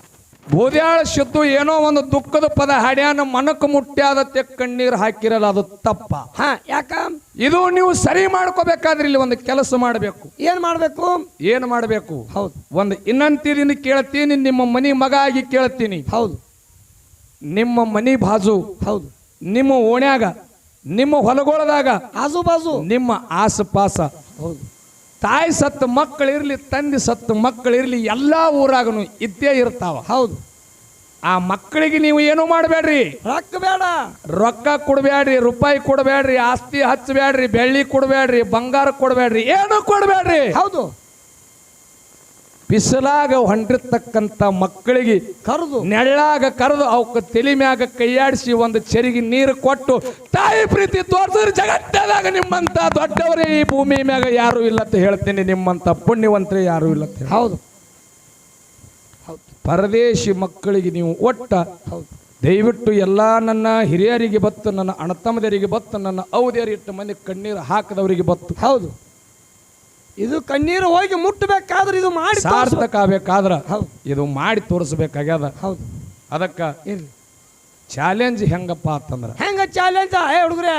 [SPEAKER 1] ಬೂದ್ಯಾಳ ಸಿದ್ದು ಏನೋ ಒಂದು ದುಃಖದ ಪದ ಹಾಡ್ಯಾನ ಮನಕ್ ಮುಟ್ಟ್ಯಾದತ್ತೆ ಕಣ್ಣೀರು ಹಾಕಿರಲ್ಲ ಅದು ತಪ್ಪ.
[SPEAKER 2] ಹಾ ಯಾಕ?
[SPEAKER 1] ಇದು ನೀವು ಸರಿ ಮಾಡ್ಕೋಬೇಕಾದ್ರೆ ಇಲ್ಲಿ ಒಂದು ಕೆಲಸ ಮಾಡಬೇಕು.
[SPEAKER 2] ಏನ್ ಮಾಡಬೇಕು?
[SPEAKER 1] ಏನು ಮಾಡಬೇಕು?
[SPEAKER 2] ಹೌದು.
[SPEAKER 1] ಒಂದು ಇನ್ನಂತೀರಿಂದ ಕೇಳ್ತೀನಿ ನಿಮ್ಮ ಮನಿ ಮಗ ಆಗಿ ಕೇಳ್ತೀನಿ.
[SPEAKER 2] ಹೌದು.
[SPEAKER 1] ನಿಮ್ಮ ಮನಿ ಬಾಜು.
[SPEAKER 2] ಹೌದು.
[SPEAKER 1] ನಿಮ್ಮ ಓಣ್ಯಾಗ ನಿಮ್ಮ ಹೊಲಗೊಳದಾಗ
[SPEAKER 2] ಆಜು ಬಾಜು.
[SPEAKER 1] ನಿಮ್ಮ ಆಸಪಾಸ.
[SPEAKER 2] ಹೌದು.
[SPEAKER 1] ತಾಯಿ ಸತ್ತ ಮಕ್ಕಳಿರಲಿ ತಂದೆ ಸತ್ತ ಮಕ್ಕಳಿರಲಿ ಎಲ್ಲ ಊರಾಗನು ಇದ್ದೇ ಇರ್ತಾವ.
[SPEAKER 2] ಹೌದು.
[SPEAKER 1] ಆ ಮಕ್ಕಳಿಗೆ ನೀವು ಏನು ಮಾಡಬೇಡ್ರಿ?
[SPEAKER 2] ರೊಕ್ಕ ಬೇಡ.
[SPEAKER 1] ರೊಕ್ಕ ಕೊಡಬೇಡ್ರಿ ರೂಪಾಯಿ ಕೊಡಬೇಡ್ರಿ ಆಸ್ತಿ ಹಚ್ಚಬೇಡ್ರಿ ಬೆಳ್ಳಿ ಕೊಡಬೇಡ್ರಿ ಬಂಗಾರ ಕೊಡಬೇಡ್ರಿ ಏನು ಕೊಡಬೇಡ್ರಿ.
[SPEAKER 2] ಹೌದು.
[SPEAKER 1] ಬಿಸಿಲಾಗ ಹೊಂಟಿರ್ತಕ್ಕಂಥ ಮಕ್ಕಳಿಗೆ
[SPEAKER 2] ಕರೆದು.
[SPEAKER 1] ನೆಳ್ಳಾಗ ಕರೆದು ಅವಕ್ಕೆ ತಲೆ ಮ್ಯಾಗ ಕೈಯಾಡಿಸಿ ಒಂದು ಚೆರಿಗೆ ನೀರು ಕೊಟ್ಟು ತಾಯಿ ಪ್ರೀತಿ ತೋರಿಸಿದ್ರೆ ಜಗತ್ತದಾಗ ನಿಮ್ಮಂತ ದೊಡ್ಡವರೇ ಈ ಭೂಮಿ ಮ್ಯಾಗ ಯಾರು ಇಲ್ಲ ಅಂತ ಹೇಳ್ತೀನಿ ನಿಮ್ಮಂತ ಪುಣ್ಯವಂತರೇ ಯಾರು ಇಲ್ಲ ಅಂತ.
[SPEAKER 2] ಹೌದು. ಹೌದು.
[SPEAKER 1] ಪರದೇಶಿ ಮಕ್ಕಳಿಗೆ ನೀವು ಒಟ್ಟ
[SPEAKER 2] ಹೌದು.
[SPEAKER 1] ದಯವಿಟ್ಟು ಎಲ್ಲ ನನ್ನ ಹಿರಿಯರಿಗೆ ಬತ್ತು ನನ್ನ ಅಣತಮ್ಮದರಿಗೆ ಬತ್ತು ನನ್ನ ಔದಿಯರಿಟ್ಟು ಮನೆ ಕಣ್ಣೀರು ಹಾಕದವರಿಗೆ ಬತ್ತು.
[SPEAKER 2] ಹೌದು. ಇದು ಕಣ್ಣೀರು ಹೋಗಿ ಮುಟ್ಟಬೇಕಾದ್ರೆ ಇದು ಮಾಡಿ.
[SPEAKER 1] ಸಾರ್ಥಕ ಆಗಬೇಕಾದ್ರ ಇದು ಮಾಡಿ ತೋರಿಸ್ಬೇಕಾಗ್ಯದ.
[SPEAKER 2] ಹೌದು.
[SPEAKER 1] ಅದಕ್ಕ ಚಾಲೆಂಜ್ ಹೆಂಗಪ್ಪ ಅಂತಂದ್ರೆ
[SPEAKER 2] ಹೆಂಗ ಚಾಲೆಂಜ್? ಏ ಹುಡುಗ್ರೆ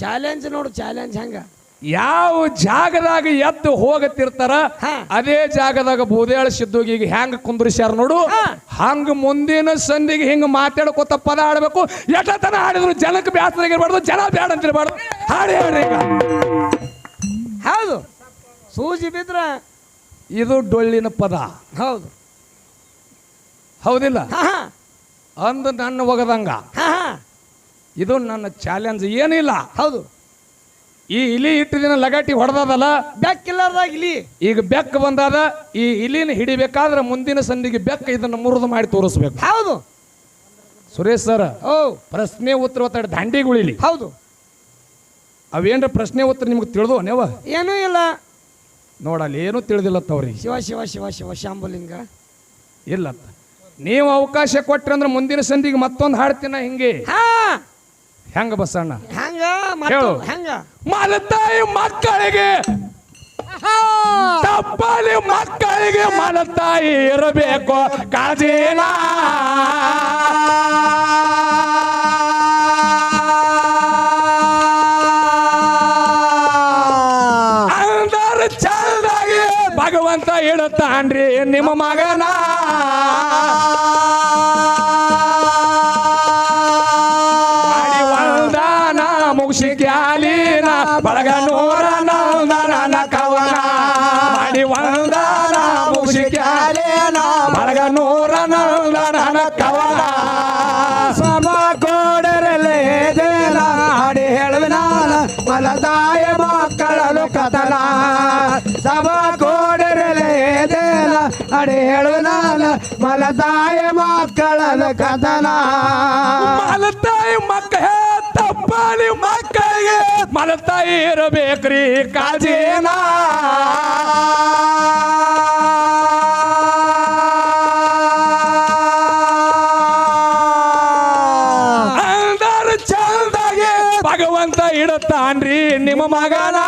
[SPEAKER 2] ಚಾಲೆಂಜ್ ನೋಡು ಚಾಲೆಂಜ್ ಹೆಂಗ?
[SPEAKER 1] ಯಾವ ಜಾಗದಾಗ ಎದ್ದು ಹೋಗತಿರ್ತಾರ ಅದೇ ಜಾಗದಾಗ ಬೂದೇಳ ಸಿದ್ದುಗಿಗೆ ಹೆಂಗ ಕುಂದ್ರಿಸ್ಯಾರ ನೋಡು. ಹಂಗ ಮುಂದಿನ ಸಂಧಿಗೆ ಹಿಂಗ ಮಾತಾಡ್ಕೋತ ಪದ ಆಡ್ಬೇಕು. ಎಷ್ಟತನ ಆಡಿದ್ರು ಜನಕ್ಕೆ ಬ್ಯಾಸರಾಗಿರ್ಬಾರ್ದು ಜನ ಬೇಡ ಅಂತಿರ್ಬಾರ್ದು. ಹಾಡಿ ಹೇಳ್ರಿ ಈಗ.
[SPEAKER 2] ಹೌದು. ಸೂಜಿ ಬಿದ್ರ
[SPEAKER 1] ಇದು ಡೊಳ್ಳಿನ ಪದ.
[SPEAKER 2] ಹೌದು.
[SPEAKER 1] ಹೌದಿಲ್ಲ? ಅಂದು ನನ್ನ ಒಗದಂಗ. ಇದು ನನ್ನ ಚಾಲೆಂಜ್ ಏನಿಲ್ಲ.
[SPEAKER 2] ಹೌದು.
[SPEAKER 1] ಈ ಇಲಿ ಇಟ್ಟು ದಿನ ಲಗಾಟಿ ಹೊಡೆದದಲ್ಲ?
[SPEAKER 2] ಬೆಕ್ಕಿಲ್ಲಾರ್ದಾಗ ಇಲಿ.
[SPEAKER 1] ಈಗ ಬೆಕ್ಕ ಬಂದಾದ ಈ ಇಲಿನ ಹಿಡಿಬೇಕಾದ್ರೆ ಮುಂದಿನ ಸಂದಿಗೆ ಬೆಕ್ಕ ಇದನ್ನು ಮುರಿದು ಮಾಡಿ ತೋರಿಸ್ಬೇಕು.
[SPEAKER 2] ಹೌದು.
[SPEAKER 1] ಸುರೇಶ್ ಸರ್
[SPEAKER 2] ಓ.
[SPEAKER 1] ಪ್ರಶ್ನೆ ಉತ್ತರ ಒತ್ತಡ ದಾಂಡಿಗುಳಿಲಿ.
[SPEAKER 2] ಹೌದು.
[SPEAKER 1] ಅವೇನ್ರ ಪ್ರಶ್ನೆ ಉತ್ತರ ನಿಮ್ಗೆ ತಿಳಿದು ನೇವ
[SPEAKER 2] ಏನೂ ಇಲ್ಲ.
[SPEAKER 1] ನೋಡಲ್ಲಿ ಏನೂ ತಿಳಿದಿಲ್ಲ ಅವ್ರಿಗೆ.
[SPEAKER 2] ಶಿವ ಶಿವ ಶಿವ ಶಿವ ಶಾಂಬುಲಿಂಗ.
[SPEAKER 1] ಇಲ್ಲ ನೀವು ಅವಕಾಶ ಕೊಟ್ರಿ ಅಂದ್ರೆ ಮುಂದಿನ ಸಂದಿಗೆ ಮತ್ತೊಂದು ಹಾಡ್ತೀನ ಹಿಂಗೆ.
[SPEAKER 2] ಹಾ.
[SPEAKER 1] ಹೆಂಗ ಬಸಣ್ಣ?
[SPEAKER 2] ಹೆಂಗ?
[SPEAKER 1] ಹೇಳು. ಮಲತಾಯಿ ಮಕ್ಕಳಿಗೆ. ತಪ್ಪಲಿ ಮಕ್ಕಳಿಗೆ ಮಲತಾಯಿ ಇರಬೇಕು. ಕಾಳಜಿನ ಇಡುತ್ತಾನ್ರಿ ನಿಮ್ಮ ಮಗನ? ಒಂದಾನ ಮುಗಿಸಿ ಕ್ಯಾಲಿನ, ಬಳಗ ನೂರ ನಂದನ ಕವನ. ಮಾಡಿ ಒಂದಾನ ಮುಗಿಸಿ ಕ್ಯಾಲಿನ, ಬಳಗ ನೂರ ನಂದನ ಕವನ.
[SPEAKER 2] ಸಮ ಕೋಡರಲೆ ದೇನ, ಹಾಡಿ ಹೇಳುವ ಮಲದಾಯ ಮಕ್ಕಳಲು ಕಥನ. ಸಮ ಕೋಡರಲೆ ದೇನ ಹೇಳು ನಾನು, ಮಲತಾಯ ಮಕ್ಕಳ ಕಥನ.
[SPEAKER 1] ಮಲತಾಯಿ ಮಕ್ಕ ಹೇ ತಪ್ಪಲಿ ಮಕ್ಕಳಿಗೆ ಮಲತಾಯಿ ಇರಬೇಕ್ರಿ, ಕಾಜೇನ. ಚಂದಾಗೆ ಭಗವಂತ ಇಡುತ್ತಾನ್ರಿ, ನಿಮ್ಮ ಮಗನ.